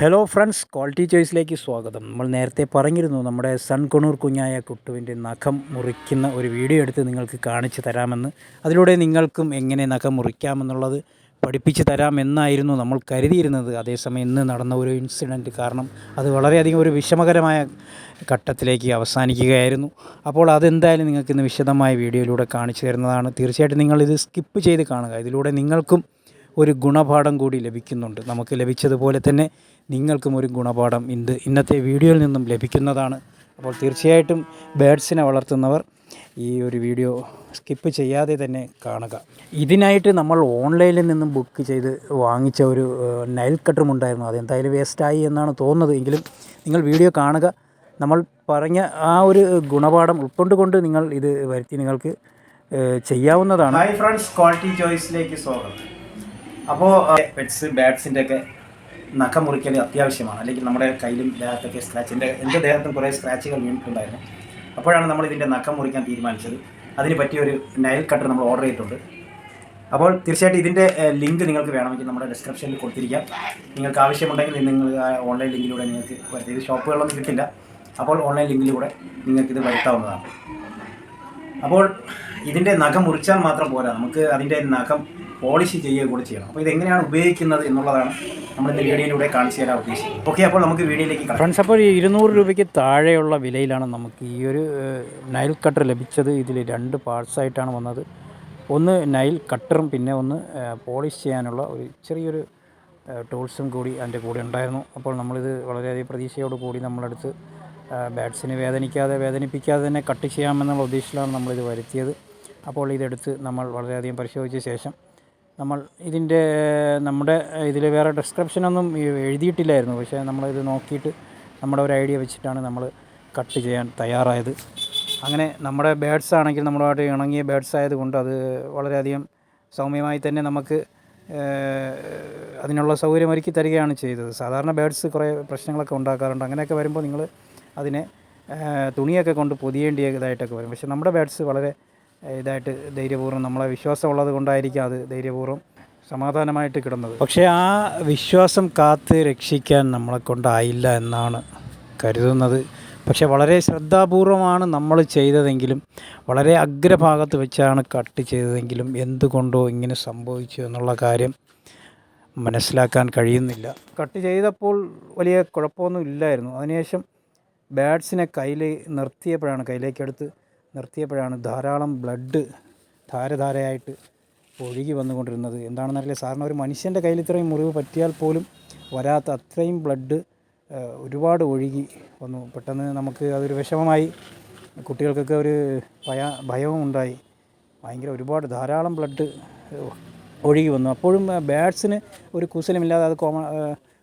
Hello friends quality ചോയ്സിലേക്ക് സ്വാഗതം. നമ്മൾ നേരത്തെ പറഞ്ഞിരുന്നു നമ്മുടെ സൺകുണൂർ കുഞ്ഞായ കുട്ടുവിന്റെ നഖം മുറിക്കുന്ന ഒരു വീഡിയോ എടുത്ത് നിങ്ങൾക്ക് കാണിച്ചു തരാമെന്ന്. അതിലൂടെ നിങ്ങൾക്കും എങ്ങനെ നഖം മുറിക്കാമെന്നുള്ളത് പഠിപ്പിച്ച് തരാമെന്നായിരുന്നു നമ്മൾ കരുതിയിരുന്നത്. അതേസമയം ഇന്ന് നടന്ന ഒരു ഇൻസിഡന്റ് കാരണം അത് വളരെയധികം ഒരു വിഷമകരമായ ഘട്ടത്തിലേക്ക് അവസാനിക്കുകയായിരുന്നു. അപ്പോൾ അതെന്തായാലും നിങ്ങൾക്ക് ഇന്ന് വിശദമായ വീഡിയോയിലൂടെ കാണിച്ചു തരുന്നതാണ്. തീർച്ചയായിട്ടും നിങ്ങളിത് സ്കിപ്പ് ചെയ്ത് കാണുക. ഇതിലൂടെ നിങ്ങൾക്കും ഒരു ഗുണപാഠം കൂടി ലഭിക്കുന്നുണ്ട്. നമുക്ക് ലഭിച്ചതുപോലെ തന്നെ നിങ്ങൾക്കും ഒരു ഗുണപാഠം ഇന്ന് ഇന്നത്തെ വീഡിയോയിൽ നിന്നും ലഭിക്കുന്നതാണ്. അപ്പോൾ തീർച്ചയായിട്ടും ബേഡ്സിനെ വളർത്തുന്നവർ ഈ ഒരു വീഡിയോ സ്കിപ്പ് ചെയ്യാതെ തന്നെ കാണുക. ഇതിനായിട്ട് നമ്മൾ ഓൺലൈനിൽ നിന്നും ബുക്ക് ചെയ്ത് വാങ്ങിച്ച ഒരു നൈൽ കട്ടറും ഉണ്ടായിരുന്നു. അതെന്തായാലും വേസ്റ്റായി എന്നാണ് തോന്നുന്നത്. എങ്കിലും നിങ്ങൾ വീഡിയോ കാണുക. നമ്മൾ പറഞ്ഞ ആ ഒരു ഗുണപാഠം ഉൾക്കൊണ്ടുകൊണ്ട് നിങ്ങൾ ഇത് വരുത്തി നിങ്ങൾക്ക് ചെയ്യാവുന്നതാണ്. ഹൈ ഫ്രണ്ട്സ് ക്വാളിറ്റി ചോയ്സിലേക്ക് സ്വാഗതം. അപ്പോൾ പെറ്റ്സ് ബാറ്റ്സിന്റെ ഒക്കെ നഖം മുറിക്കൽ അത്യാവശ്യമാണ്. അല്ലെങ്കിൽ നമ്മുടെ കയ്യിലും ദേഹത്തൊക്കെ സ്ക്രാച്ചിന്റെ എന്റെ ദേഹത്തും കുറേ സ്ക്രാച്ചുകൾ വീണിട്ടുണ്ടായിരുന്നു. അപ്പോഴാണ് നമ്മൾ ഇതിന്റെ നഖം മുറിക്കാൻ തീരുമാനിച്ചത്. അതിന് പറ്റിയ ഒരു നൈൽ കട്ടർ നമ്മൾ ഓർഡർ ചെയ്തിട്ടുണ്ട്. അപ്പോൾ തീർച്ചയായിട്ടും ഇതിന്റെ ലിങ്ക് നിങ്ങൾക്ക് വേണമെങ്കിൽ നമ്മുടെ ഡിസ്ക്രിപ്ഷനിൽ കൊടുത്തിരിക്കാം. നിങ്ങൾക്ക് ആവശ്യമുണ്ടെങ്കിൽ നിങ്ങൾ ഓൺലൈൻ ലിങ്കിലൂടെ നിങ്ങൾക്ക് വരുത്തി ഇത് ഷോപ്പുകളൊന്നും കിട്ടില്ല. അപ്പോൾ ഓൺലൈൻ ലിങ്കിലൂടെ നിങ്ങൾക്ക് ഇത് വരുത്താവുന്നതാണ്. അപ്പോൾ ഇതിന്റെ നഖം മുറിച്ചാൽ മാത്രം പോരാ. നമുക്ക് അതിന്റെ നഖം പോളിഷ് ചെയ്യുക കൂടി ചെയ്യണം. അപ്പോൾ ഇതെങ്ങനെയാണ് ഉപയോഗിക്കുന്നത് എന്നുള്ളതാണ് നമ്മൾ ഇന്ന് വീഡിയോയിലൂടെ കാണിച്ചു തരാൻ ഉദ്ദേശിക്കുന്നത്. ഓക്കെ അപ്പോൾ നമുക്ക് വീഡിയോയിലേക്ക് ഫ്രണ്ട്സ് അപ്പോൾ ഈ ഇരുന്നൂറ് രൂപയ്ക്ക് താഴെയുള്ള വിലയിലാണ് നമുക്ക് ഈ ഒരു നൈൽ കട്ടർ ലഭിച്ചത്. ഇതിൽ രണ്ട് പാർട്സായിട്ടാണ് വന്നത്. ഒന്ന് നൈൽ കട്ടറും പിന്നെ ഒന്ന് പോളിഷ് ചെയ്യാനുള്ള ഒരു ചെറിയൊരു ടൂൾസും കൂടി അതിന്റെ കൂടെ ഉണ്ടായിരുന്നു. അപ്പോൾ നമ്മളിത് വളരെയധികം പ്രതീക്ഷയോട് കൂടി നമ്മളെടുത്ത് ബാറ്റ്സിനെ വേദനിക്കാതെ വേദനിപ്പിക്കാതെ തന്നെ കട്ട് ചെയ്യാമെന്നുള്ള ഉദ്ദേശത്തിലാണ് നമ്മളിത് വരുത്തിയത്. അപ്പോൾ ഇതെടുത്ത് നമ്മൾ വളരെയധികം പരിശോധിച്ച ശേഷം നമ്മൾ ഇതിന്റെ നമ്മുടെ ഇതിൽ വേറെ ഡിസ്ക്രിപ്ഷനൊന്നും എഴുതിയിട്ടില്ലായിരുന്നു. പക്ഷേ നമ്മളിത് നോക്കിയിട്ട് നമ്മുടെ ഒരു ഐഡിയ വെച്ചിട്ടാണ് നമ്മൾ കട്ട് ചെയ്യാൻ തയ്യാറായത്. അങ്ങനെ നമ്മുടെ ബേഡ്സ് ആണെങ്കിൽ നമ്മളുമായിട്ട് ഇണങ്ങിയ ബേഡ്സ് ആയതുകൊണ്ട് അത് വളരെയധികം സൗമ്യമായി തന്നെ നമുക്ക് അതിനുള്ള സൗകര്യം ഒരുക്കി തരികയാണ് ചെയ്തത്. സാധാരണ ബേഡ്സ് കുറേ പ്രശ്നങ്ങളൊക്കെ ഉണ്ടാക്കാറുണ്ട്. അങ്ങനെയൊക്കെ വരുമ്പോൾ നിങ്ങൾ അതിനെ തുണിയൊക്കെ കൊണ്ട് പൊതിയേണ്ടിയതായിട്ടൊക്കെ വരും. പക്ഷേ നമ്മുടെ ബേഡ്സ് വളരെ ഇതായിട്ട് ധൈര്യപൂർവം നമ്മളെ വിശ്വാസമുള്ളത് കൊണ്ടായിരിക്കും അത് ധൈര്യപൂർവം സമാധാനമായിട്ട് കിടന്നത്. പക്ഷേ ആ വിശ്വാസം കാത്ത് രക്ഷിക്കാൻ നമ്മളെ കൊണ്ടായില്ല എന്നാണ് കരുതുന്നത്. പക്ഷെ വളരെ ശ്രദ്ധാപൂർവമാണ് നമ്മൾ ചെയ്തതെങ്കിലും വളരെ അഗ്രഭാഗത്ത് വെച്ചാണ് കട്ട് ചെയ്തതെങ്കിലും എന്തുകൊണ്ടോ ഇങ്ങനെ സംഭവിച്ചു എന്നുള്ള കാര്യം മനസ്സിലാക്കാൻ കഴിയുന്നില്ല. കട്ട് ചെയ്തപ്പോൾ വലിയ കുഴപ്പമൊന്നും ഇല്ലായിരുന്നു. അതിനുശേഷം ബാറ്റ്സിനെ കയ്യിൽ നിർത്തിയപ്പോഴാണ് കയ്യിലേക്കെടുത്ത് നിർത്തിയപ്പോഴാണ് ധാരാളം ബ്ലഡ് ധാരധാരയായിട്ട് ഒഴുകി വന്നുകൊണ്ടിരുന്നത്. എന്താണെന്നറിയില്ല. സാറിന് ഒരു മനുഷ്യന്റെ കയ്യിൽ ഇത്രയും മുറിവ് പറ്റിയാൽ പോലും വരാത്ത അത്രയും ബ്ലഡ് ഒരുപാട് ഒഴുകി വന്നു. പെട്ടെന്ന് നമുക്ക് അതൊരു വിഷമമായി. കുട്ടികൾക്കൊക്കെ ഒരു ഭയ ഭയവും ഉണ്ടായി. ഭയങ്കര ഒരുപാട് ധാരാളം ബ്ലഡ് ഒഴുകി വന്നു. അപ്പോഴും ബാറ്റ്സിന് ഒരു കുശലമില്ലാതെ അത് കോമ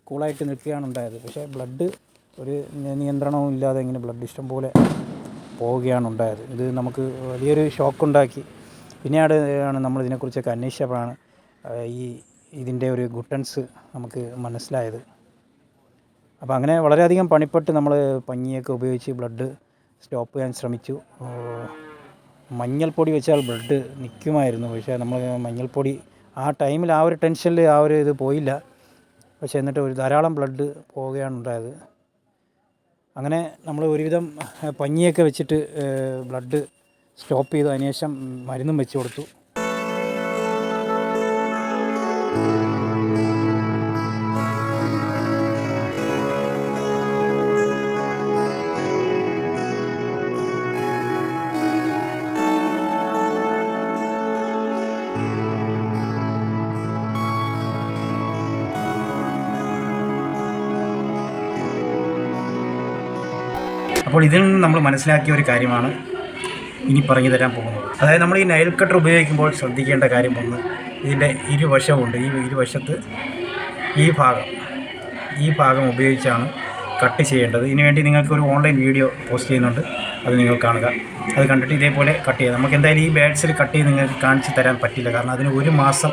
കൂളായിട്ട് നിൽക്കുകയാണ് ഉണ്ടായത്. പക്ഷേ ബ്ലഡ് ഒരു നിയന്ത്രണവും ഇല്ലാതെ ഇങ്ങനെ ബ്ലഡ് ഇഷ്ടം പോലെ പോവുകയാണ് ഉണ്ടായത്. ഇത് നമുക്ക് വലിയൊരു ഷോക്കുണ്ടാക്കി പിന്നീട് ആണ് നമ്മൾ ഇതിനെക്കുറിച്ചൊക്കെ അന്വേഷിച്ചപ്പോഴാണ് ഈ ഇതിന്റെ ഒരു ഗുട്ടൻസ് നമുക്ക് മനസ്സിലായത്. അപ്പോൾ അങ്ങനെ വളരെയധികം പണിപ്പെട്ട് നമ്മൾ പഞ്ഞിയൊക്കെ ഉപയോഗിച്ച് ബ്ലഡ് സ്റ്റോപ്പ് ചെയ്യാൻ ശ്രമിച്ചു. മഞ്ഞൾപ്പൊടി വെച്ചാൽ ബ്ലഡ് നിൽക്കുമായിരുന്നു. പക്ഷേ നമ്മൾ മഞ്ഞൾപ്പൊടി ആ ടൈമിൽ ആ ഒരു ടെൻഷനിൽ ആ ഒരു ഇത് പോയില്ല. പക്ഷേ എന്നിട്ട് ഒരു ധാരാളം ബ്ലഡ് പോവുകയാണ് ഉണ്ടായത്. അങ്ങനെ നമ്മൾ ഒരുവിധം പഞ്ഞിയൊക്കെ വെച്ചിട്ട് ബ്ലഡ് സ്റ്റോപ്പ് ചെയ്തു അതിനുശേഷം മരുന്നും വെച്ച് കൊടുത്തു. അപ്പോൾ ഇതിൽ നിന്ന് നമ്മൾ മനസ്സിലാക്കിയ ഒരു കാര്യമാണ് ഇനി പറഞ്ഞു തരാൻ പോകുന്നത്. അതായത് നമ്മൾ ഈ നൈൽ കട്ടർ ഉപയോഗിക്കുമ്പോൾ ശ്രദ്ധിക്കേണ്ട കാര്യം ഒന്ന് ഇതിന്റെ ഇരുവശമുണ്ട്. ഈ ഇരുവശത്ത് ഈ ഭാഗം ഈ ഭാഗം ഉപയോഗിച്ചാണ് കട്ട് ചെയ്യേണ്ടത്. ഇതിനുവേണ്ടി നിങ്ങൾക്ക് ഒരു ഓൺലൈൻ വീഡിയോ പോസ്റ്റ് ചെയ്യുന്നുണ്ട്. അത് നിങ്ങൾ കാണുക. അത് കണ്ടിട്ട് ഇതേപോലെ കട്ട് ചെയ്യുക. നമുക്ക് എന്തായാലും ഈ ബാഡ്സിൽ കട്ട് ചെയ്ത് നിങ്ങൾക്ക് കാണിച്ച് തരാൻ പറ്റില്ല. കാരണം അതിന് ഒരു മാസം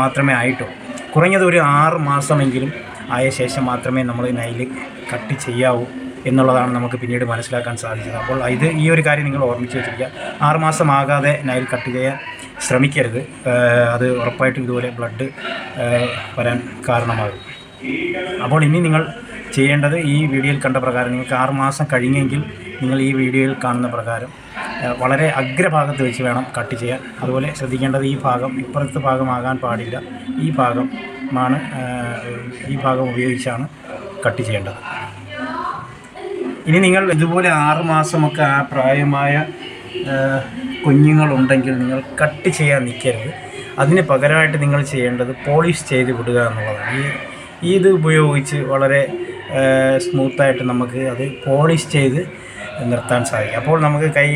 മാത്രമേ ആയിട്ടു കുറഞ്ഞത് ഒരു ആറ് മാസമെങ്കിലും ആയ ശേഷം മാത്രമേ നമ്മൾ ഈ നൈൽ കട്ട് ചെയ്യാവൂ. എന്നുള്ളതാണ് നമുക്ക് പിന്നീട് മനസ്സിലാക്കാൻ സാധിച്ചത്. അപ്പോൾ ഇത് ഈ ഒരു കാര്യം നിങ്ങൾ ഓർമ്മിച്ച് വെച്ചിരിക്കുക. ആറുമാസം ആകാതെ നൈൽ കട്ട് ചെയ്യാൻ ശ്രമിക്കരുത്. അത് ഉറപ്പായിട്ടും ഇതുപോലെ ബ്ലഡ് വരാൻ കാരണമാകും. അപ്പോൾ ഇനി നിങ്ങൾ ചെയ്യേണ്ടത് ഈ വീഡിയോയിൽ കണ്ട പ്രകാരം നിങ്ങൾക്ക് ആറുമാസം കഴിഞ്ഞെങ്കിൽ നിങ്ങൾ ഈ വീഡിയോയിൽ കാണുന്ന പ്രകാരം വളരെ അഗ്രഭാഗത്ത് വെച്ച് വേണം കട്ട് ചെയ്യാൻ. അതുപോലെ ശ്രദ്ധിക്കേണ്ടത് ഈ ഭാഗം ഇപ്പുറത്തെ ഭാഗമാകാൻ പാടില്ല. ഈ ഭാഗമാണ് ഈ ഭാഗം ഉപയോഗിച്ചാണ് കട്ട് ചെയ്യേണ്ടത്. ഇനി നിങ്ങൾ ഇതുപോലെ ആറ് മാസമൊക്കെ ആ പ്രായമായ കുഞ്ഞുങ്ങളുണ്ടെങ്കിൽ നിങ്ങൾ കട്ട് ചെയ്യാൻ നിൽക്കരുത്. അതിന് പകരമായിട്ട് നിങ്ങൾ ചെയ്യേണ്ടത് പോളിഷ് ചെയ്ത് വിടുക എന്നുള്ളതാണ്. ഈ ഇത് ഉപയോഗിച്ച് വളരെ സ്മൂത്തായിട്ട് നമുക്ക് അത് പോളിഷ് ചെയ്ത് നിർത്താൻ സാധിക്കും. അപ്പോൾ നമുക്ക് കൈ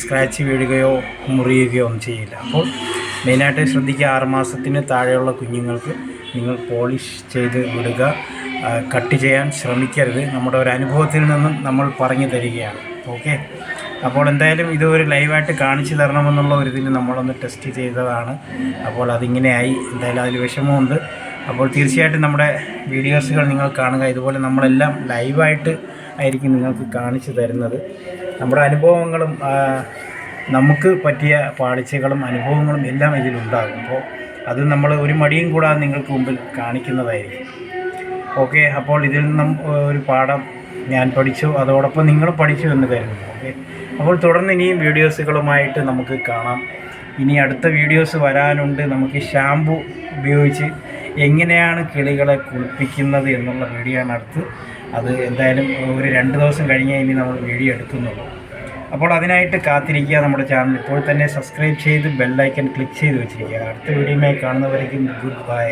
സ്ക്രാച്ച് വീഴുകയോ മുറിയുകയോ ഒന്നും ചെയ്യില്ല. അപ്പോൾ മെയിനായിട്ട് ശ്രദ്ധിക്കുക ആറുമാസത്തിന് താഴെയുള്ള കുഞ്ഞുങ്ങൾക്ക് നിങ്ങൾ പോളിഷ് ചെയ്ത് വിടുക. കട്ട് ചെയ്യാൻ ശ്രമിക്കരുത്. നമ്മുടെ ഒരു അനുഭവത്തിൽ നിന്നും നമ്മൾ പറഞ്ഞു തരികയാണ്. ഓക്കെ? അപ്പോൾ എന്തായാലും ഇത് ഒരു ലൈവായിട്ട് കാണിച്ചു തരണമെന്നുള്ള ഒരു ഇതിൽ നമ്മളൊന്ന് ടെസ്റ്റ് ചെയ്തതാണ്. അപ്പോൾ അതിങ്ങനെയായി. എന്തായാലും അതിൽ വിഷമമുണ്ട്. അപ്പോൾ തീർച്ചയായിട്ടും നമ്മുടെ വീഡിയോസുകൾ നിങ്ങൾ കാണുക. ഇതുപോലെ നമ്മളെല്ലാം ലൈവായിട്ട് ആയിരിക്കും നിങ്ങൾക്ക് കാണിച്ചു തരുന്നത്. നമ്മുടെ അനുഭവങ്ങളും നമുക്ക് പറ്റിയ പാളിച്ചകളും അനുഭവങ്ങളും എല്ലാം ഇതിലുണ്ടാകും. അപ്പോൾ അത് നമ്മൾ ഒരു മടിയും കൂടാതെ നിങ്ങൾക്ക് മുമ്പിൽ കാണിക്കുന്നതായിരിക്കും. ഓക്കെ അപ്പോൾ ഇതിൽ നിന്നും ഒരു പാഠം ഞാൻ പഠിച്ചു. അതോടൊപ്പം നിങ്ങൾ പഠിച്ചു എന്ന് കരുതുന്നു. ഓക്കെ. അപ്പോൾ തുടർന്ന് ഇനിയും വീഡിയോസുകളുമായിട്ട് നമുക്ക് കാണാം. ഇനി അടുത്ത വീഡിയോസ് വരാനുണ്ട്. നമുക്ക് ഷാമ്പു ഉപയോഗിച്ച് എങ്ങനെയാണ് കിളികളെ കുളിപ്പിക്കുന്നത് എന്നുള്ള വീഡിയോ ആണ് അടുത്ത്. അത് എന്തായാലും ഒരു രണ്ട് ദിവസം കഴിഞ്ഞേ ഇനി നമ്മൾ വീഡിയോ എടുക്കുന്നുള്ളൂ. അപ്പോൾ അതിനായിട്ട് കാത്തിരിക്കുക. നമ്മുടെ ചാനൽ ഇപ്പോൾ തന്നെ സബ്സ്ക്രൈബ് ചെയ്ത് ബെല്ലൈക്കൻ ക്ലിക്ക് ചെയ്ത് വെച്ചിരിക്കുക. അടുത്ത വീഡിയോയുമായി കാണുന്നവരേക്കും ഗുഡ് ബൈ.